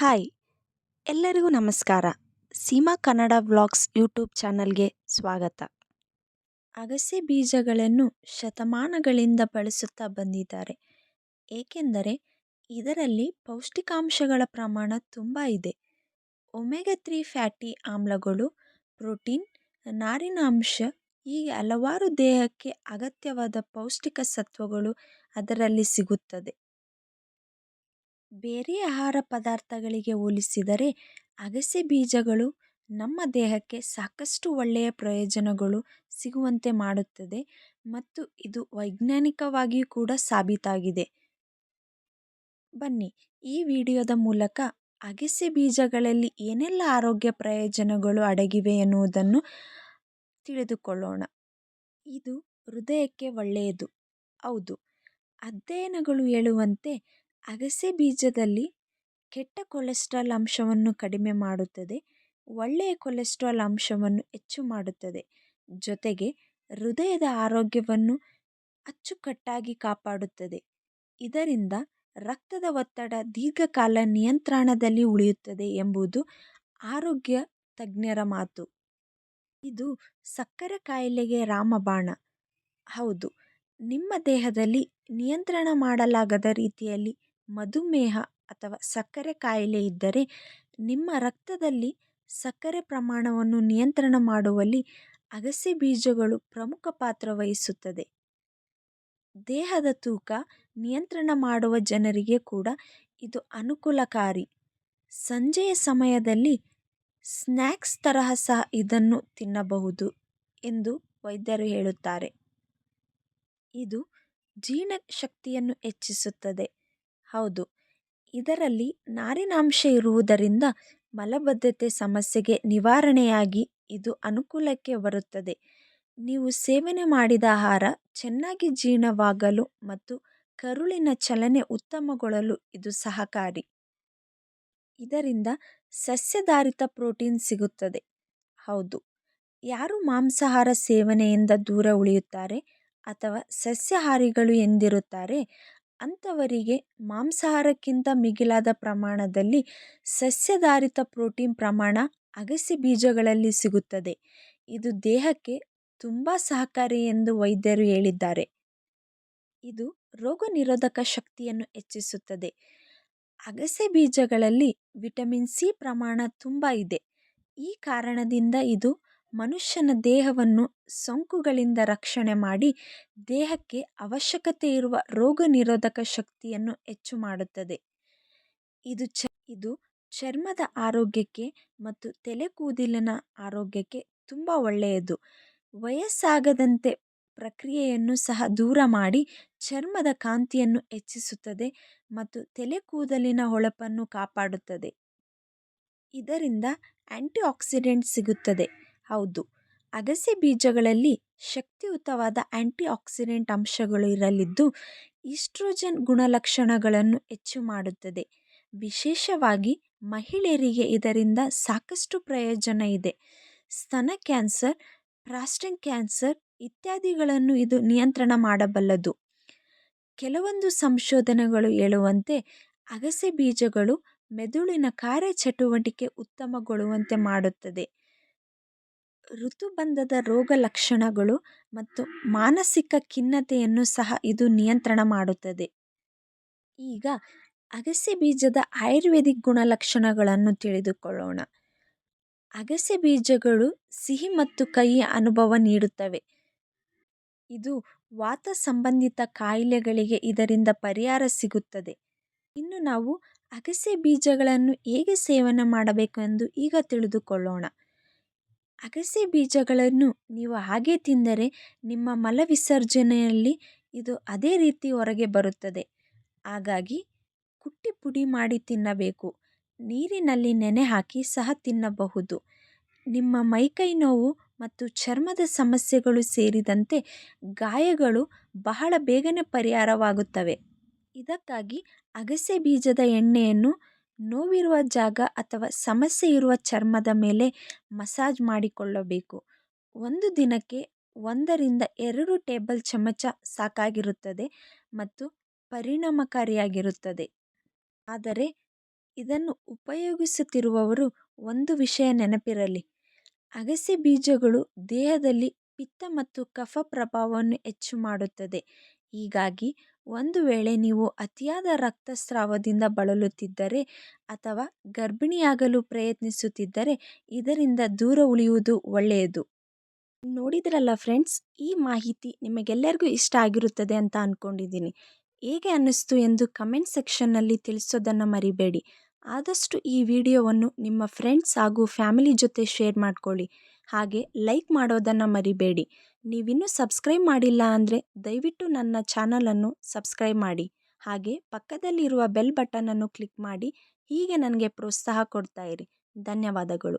Hi, ಎಲ್ಲರಿಗೂ ನಮಸ್ಕಾರ. Seema Kannada vlogs YouTube ಚಾನಲ್ಗೆ ಸ್ವಾಗತ. ಅಗಸೆ ಬೀಜಗಳನ್ನು ಶತಮಾನಗಳಿಂದ ಬಳಸುತ್ತಾ ಬಂದಿದ್ದಾರೆ. ಏಕೆಂದರೆ ಇದರಲ್ಲಿ ಪೌಷ್ಟಿಕಾಂಶಗಳ ಪ್ರಮಾಣ ತುಂಬ ಇದೆ. ಒಮೆಗಾ ತ್ರೀ ಫ್ಯಾಟಿ ಆಮ್ಲಗಳು, ಪ್ರೋಟೀನ್, ನಾರಿನಾಂಶ ಹೀಗೆ ಹಲವಾರು ದೇಹಕ್ಕೆ ಅಗತ್ಯವಾದ ಪೌಷ್ಟಿಕ ಸತ್ವಗಳು ಅದರಲ್ಲಿ ಸಿಗುತ್ತದೆ. ಬೇರೆ ಆಹಾರ ಪದಾರ್ಥಗಳಿಗೆ ಹೋಲಿಸಿದರೆ ಅಗಸೆ ಬೀಜಗಳು ನಮ್ಮ ದೇಹಕ್ಕೆ ಸಾಕಷ್ಟು ಒಳ್ಳೆಯ ಪ್ರಯೋಜನಗಳು ಸಿಗುವಂತೆ ಮಾಡುತ್ತದೆ ಮತ್ತು ಇದು ವೈಜ್ಞಾನಿಕವಾಗಿಯೂ ಕೂಡ ಸಾಬೀತಾಗಿದೆ. ಬನ್ನಿ, ಈ ವಿಡಿಯೋದ ಮೂಲಕ ಅಗಸೆ ಬೀಜಗಳಲ್ಲಿ ಏನೆಲ್ಲ ಆರೋಗ್ಯ ಪ್ರಯೋಜನಗಳು ಅಡಗಿವೆ ಎನ್ನುವುದನ್ನು ತಿಳಿದುಕೊಳ್ಳೋಣ. ಇದು ಹೃದಯಕ್ಕೆ ಒಳ್ಳೆಯದು, ಹೌದು. ಅಧ್ಯಯನಗಳು ಹೇಳುವಂತೆ ಅಗಸೆ ಬೀಜದಲ್ಲಿ ಕೆಟ್ಟ ಕೊಲೆಸ್ಟ್ರಾಲ್ ಅಂಶವನ್ನು ಕಡಿಮೆ ಮಾಡುತ್ತದೆ, ಒಳ್ಳೆಯ ಕೊಲೆಸ್ಟ್ರಾಲ್ ಅಂಶವನ್ನು ಹೆಚ್ಚು ಮಾಡುತ್ತದೆ. ಜೊತೆಗೆ ಹೃದಯದ ಆರೋಗ್ಯವನ್ನು ಅಚ್ಚುಕಟ್ಟಾಗಿ ಕಾಪಾಡುತ್ತದೆ. ಇದರಿಂದ ರಕ್ತದ ಒತ್ತಡ ದೀರ್ಘಕಾಲ ನಿಯಂತ್ರಣದಲ್ಲಿ ಉಳಿಯುತ್ತದೆ ಎಂಬುದು ಆರೋಗ್ಯ ತಜ್ಞರ ಮಾತು. ಇದು ಸಕ್ಕರೆ ಕಾಯಿಲೆಗೆ ರಾಮಬಾಣ. ಹೌದು, ನಿಮ್ಮ ದೇಹದಲ್ಲಿ ನಿಯಂತ್ರಣ ಮಾಡಲಾಗದ ರೀತಿಯಲ್ಲಿ ಮಧುಮೇಹ ಅಥವಾ ಸಕ್ಕರೆ ಕಾಯಿಲೆ ಇದ್ದರೆ ನಿಮ್ಮ ರಕ್ತದಲ್ಲಿ ಸಕ್ಕರೆ ಪ್ರಮಾಣವನ್ನು ನಿಯಂತ್ರಣ ಮಾಡುವಲ್ಲಿ ಅಗಸೆ ಬೀಜಗಳು ಪ್ರಮುಖ ಪಾತ್ರ ವಹಿಸುತ್ತದೆ. ದೇಹದ ತೂಕ ನಿಯಂತ್ರಣ ಮಾಡುವ ಜನರಿಗೆ ಕೂಡ ಇದು ಅನುಕೂಲಕಾರಿ. ಸಂಜೆಯ ಸಮಯದಲ್ಲಿ ಸ್ನ್ಯಾಕ್ಸ್ ತರಹ ಸಹ ಇದನ್ನು ತಿನ್ನಬಹುದು ಎಂದು ವೈದ್ಯರು ಹೇಳುತ್ತಾರೆ. ಇದು ಜೀರ್ಣಶಕ್ತಿಯನ್ನು ಹೆಚ್ಚಿಸುತ್ತದೆ. ಹೌದು. ಇದರಲ್ಲಿ ನಾರಿನಾಂಶ ಇರುವುದರಿಂದ ಮಲಬದ್ಧತೆ ಸಮಸ್ಯೆಗೆ ನಿವಾರಣೆಯಾಗಿ ಇದು ಅನುಕೂಲಕ್ಕೆ ಬರುತ್ತದೆ. ನೀವು ಸೇವನೆ ಮಾಡಿದ ಆಹಾರ ಚೆನ್ನಾಗಿ ಜೀರ್ಣವಾಗಲು ಮತ್ತು ಕರುಳಿನ ಚಲನೆ ಉತ್ತಮಗೊಳ್ಳಲು ಇದು ಸಹಕಾರಿ. ಇದರಿಂದ ಸಸ್ಯಧಾರಿತ ಪ್ರೋಟೀನ್ ಸಿಗುತ್ತದೆ. ಹೌದು. ಯಾರು ಮಾಂಸಾಹಾರ ಸೇವನೆಯಿಂದ ದೂರ ಉಳಿಯುತ್ತಾರೆ ಅಥವಾ ಸಸ್ಯಾಹಾರಿಗಳು ಎಂದಿರುತ್ತಾರೆ ಅಂಥವರಿಗೆ ಮಾಂಸಾಹಾರಕ್ಕಿಂತ ಮಿಗಿಲಾದ ಪ್ರಮಾಣದಲ್ಲಿ ಸಸ್ಯಾಧಾರಿತ ಪ್ರೋಟೀನ್ ಪ್ರಮಾಣ ಅಗಸೆ ಬೀಜಗಳಲ್ಲಿ ಸಿಗುತ್ತದೆ. ಇದು ದೇಹಕ್ಕೆ ತುಂಬ ಸಹಕಾರಿ ಎಂದು ವೈದ್ಯರು ಹೇಳಿದ್ದಾರೆ. ಇದು ರೋಗ ನಿರೋಧಕ ಶಕ್ತಿಯನ್ನು ಹೆಚ್ಚಿಸುತ್ತದೆ. ಅಗಸೆ ಬೀಜಗಳಲ್ಲಿ ವಿಟಮಿನ್ ಸಿ ಪ್ರಮಾಣ ತುಂಬ ಇದೆ. ಈ ಕಾರಣದಿಂದ ಇದು ಮನುಷ್ಯನ ದೇಹವನ್ನು ಸೋಂಕುಗಳಿಂದ ರಕ್ಷಣೆ ಮಾಡಿ ದೇಹಕ್ಕೆ ಅವಶ್ಯಕತೆ ಇರುವ ರೋಗ ನಿರೋಧಕ ಶಕ್ತಿಯನ್ನು ಹೆಚ್ಚು ಮಾಡುತ್ತದೆ. ಇದು ಚ, ಇದು ಚರ್ಮದ ಆರೋಗ್ಯಕ್ಕೆ ಮತ್ತು ತಲೆ ಕೂದಲಿನ ಆರೋಗ್ಯಕ್ಕೆ ತುಂಬ ಒಳ್ಳೆಯದು. ವಯಸ್ಸಾಗದಂತೆ ಪ್ರಕ್ರಿಯೆಯನ್ನು ಸಹ ದೂರ ಮಾಡಿ ಚರ್ಮದ ಕಾಂತಿಯನ್ನು ಹೆಚ್ಚಿಸುತ್ತದೆ ಮತ್ತು ತಲೆ ಕೂದಲಿನ ಹೊಳಪನ್ನು ಕಾಪಾಡುತ್ತದೆ. ಇದರಿಂದ ಆ್ಯಂಟಿ ಆಕ್ಸಿಡೆಂಟ್ ಸಿಗುತ್ತದೆ. ಹೌದು. ಅಗಸೆ ಬೀಜಗಳಲ್ಲಿ ಶಕ್ತಿಯುತವಾದ ಆ್ಯಂಟಿ ಆಕ್ಸಿಡೆಂಟ್ ಅಂಶಗಳು ಇರಲಿದ್ದು, ಈಸ್ಟ್ರೋಜನ್ ಗುಣಲಕ್ಷಣಗಳನ್ನು ಹೆಚ್ಚು ಮಾಡುತ್ತದೆ. ವಿಶೇಷವಾಗಿ ಮಹಿಳೆಯರಿಗೆ ಇದರಿಂದ ಸಾಕಷ್ಟು ಪ್ರಯೋಜನ ಇದೆ. ಸ್ತನ ಕ್ಯಾನ್ಸರ್ ಪ್ರಾಸ್ಟೇಟ್ ಕ್ಯಾನ್ಸರ್ ಇತ್ಯಾದಿಗಳನ್ನು ಇದು ನಿಯಂತ್ರಣ ಮಾಡಬಲ್ಲದು. ಕೆಲವೊಂದು ಸಂಶೋಧನೆಗಳು ಹೇಳುವಂತೆ, ಅಗಸೆ ಬೀಜಗಳು ಮೆದುಳಿನ ಕಾರ್ಯಚಟುವಟಿಕೆ ಉತ್ತಮಗೊಳ್ಳುವಂತೆ ಮಾಡುತ್ತದೆ. ಋತುಬಂಧದ ರೋಗ ಲಕ್ಷಣಗಳು ಮತ್ತು ಮಾನಸಿಕ ಖಿನ್ನತೆಯನ್ನು ಸಹ ಇದು ನಿಯಂತ್ರಣ ಮಾಡುತ್ತದೆ. ಈಗ ಅಗಸೆ ಬೀಜದ ಆಯುರ್ವೇದಿಕ್ ಗುಣಲಕ್ಷಣಗಳನ್ನು ತಿಳಿದುಕೊಳ್ಳೋಣ. ಅಗಸೆ ಬೀಜಗಳು ಸಿಹಿ ಮತ್ತು ಕಹಿಯ ಅನುಭವ ನೀಡುತ್ತವೆ. ಇದು ವಾತ ಸಂಬಂಧಿತ ಕಾಯಿಲೆಗಳಿಗೆ ಇದರಿಂದ ಪರಿಹಾರ ಸಿಗುತ್ತದೆ. ಇನ್ನು ನಾವು ಅಗಸೆ ಬೀಜಗಳನ್ನು ಹೇಗೆ ಸೇವನೆ ಮಾಡಬೇಕು ಎಂದು ಈಗ ತಿಳಿದುಕೊಳ್ಳೋಣ. ಅಗಸೆ ಬೀಜಗಳನ್ನು ನೀವು ಹಾಗೆ ತಿಂದರೆ ನಿಮ್ಮ ಮಲವಿಸರ್ಜನೆಯಲ್ಲಿ ಇದು ಅದೇ ರೀತಿ ಹೊರಗೆ ಬರುತ್ತದೆ. ಹಾಗಾಗಿ ಕುಟ್ಟಿ ಪುಡಿ ಮಾಡಿ ತಿನ್ನಬೇಕು. ನೀರಿನಲ್ಲಿ ನೆನೆ ಹಾಕಿ ಸಹ ತಿನ್ನಬಹುದು. ನಿಮ್ಮ ಮೈಕೈ ನೋವು ಮತ್ತು ಚರ್ಮದ ಸಮಸ್ಯೆಗಳು ಸೇರಿದಂತೆ ಗಾಯಗಳು ಬಹಳ ಬೇಗನೆ ಪರಿಹಾರವಾಗುತ್ತವೆ. ಇದಕ್ಕಾಗಿ ಅಗಸೆ ಬೀಜದ ಎಣ್ಣೆಯನ್ನು ನೋವಿರುವ ಜಾಗ ಅಥವಾ ಸಮಸ್ಯೆ ಇರುವ ಚರ್ಮದ ಮೇಲೆ ಮಸಾಜ್ ಮಾಡಿಕೊಳ್ಳಬೇಕು. ಒಂದು ದಿನಕ್ಕೆ ಒಂದರಿಂದ ಎರಡು ಟೇಬಲ್ ಚಮಚ ಸಾಕಾಗಿರುತ್ತದೆ ಮತ್ತು ಪರಿಣಾಮಕಾರಿಯಾಗಿರುತ್ತದೆ. ಆದರೆ, ಇದನ್ನು ಉಪಯೋಗಿಸುತ್ತಿರುವವರು ಒಂದು ವಿಷಯ ನೆನಪಿರಲಿ. ಅಗಸೆ ಬೀಜಗಳು ದೇಹದಲ್ಲಿ ಪಿತ್ತ ಮತ್ತು ಕಫ ಪ್ರಭಾವವನ್ನು ಹೆಚ್ಚು ಮಾಡುತ್ತದೆ. ಹೀಗಾಗಿ ಒಂದು ವೇಳೆ ನೀವು ಅತಿಯಾದ ರಕ್ತಸ್ರಾವದಿಂದ ಬಳಲುತ್ತಿದ್ದರೆ ಅಥವಾ ಗರ್ಭಿಣಿಯಾಗಲು ಪ್ರಯತ್ನಿಸುತ್ತಿದ್ದರೆ ಇದರಿಂದ ದೂರ ಉಳಿಯುವುದು ಒಳ್ಳೆಯದು. ನೋಡಿದ್ರಲ್ಲ ಫ್ರೆಂಡ್ಸ್, ಈ ಮಾಹಿತಿ ನಿಮಗೆಲ್ಲರಿಗೂ ಇಷ್ಟ ಆಗಿರುತ್ತದೆ ಅಂತ ಅಂದ್ಕೊಂಡಿದ್ದೀನಿ ಹೇಗೆ ಅನ್ನಿಸ್ತು ಎಂದು ಕಮೆಂಟ್ ಸೆಕ್ಷನ್ನಲ್ಲಿ ತಿಳಿಸೋದನ್ನು ಮರಿಬೇಡಿ. ಆದಷ್ಟು ಈ ವಿಡಿಯೋವನ್ನು ನಿಮ್ಮ ಫ್ರೆಂಡ್ಸ್ ಹಾಗೂ ಫ್ಯಾಮಿಲಿ ಜೊತೆ ಶೇರ್ ಮಾಡ್ಕೊಳ್ಳಿ. ಹಾಗೆ ಲೈಕ್ ಮಾಡೋದನ್ನು ಮರಿಬೇಡಿ. ನೀವಿನ್ನೂ ಸಬ್ಸ್ಕ್ರೈಬ್ ಮಾಡಿಲ್ಲ ಅಂದರೆ ದಯವಿಟ್ಟು ನನ್ನ ಚಾನಲನ್ನು ಸಬ್ಸ್ಕ್ರೈಬ್ ಮಾಡಿ. ಹಾಗೆ ಪಕ್ಕದಲ್ಲಿರುವ ಬೆಲ್ ಬಟನನ್ನು ಕ್ಲಿಕ್ ಮಾಡಿ. ಹೀಗೆ ನನಗೆ ಪ್ರೋತ್ಸಾಹ ಕೊಡ್ತಾ ಇರಿ. ಧನ್ಯವಾದಗಳು.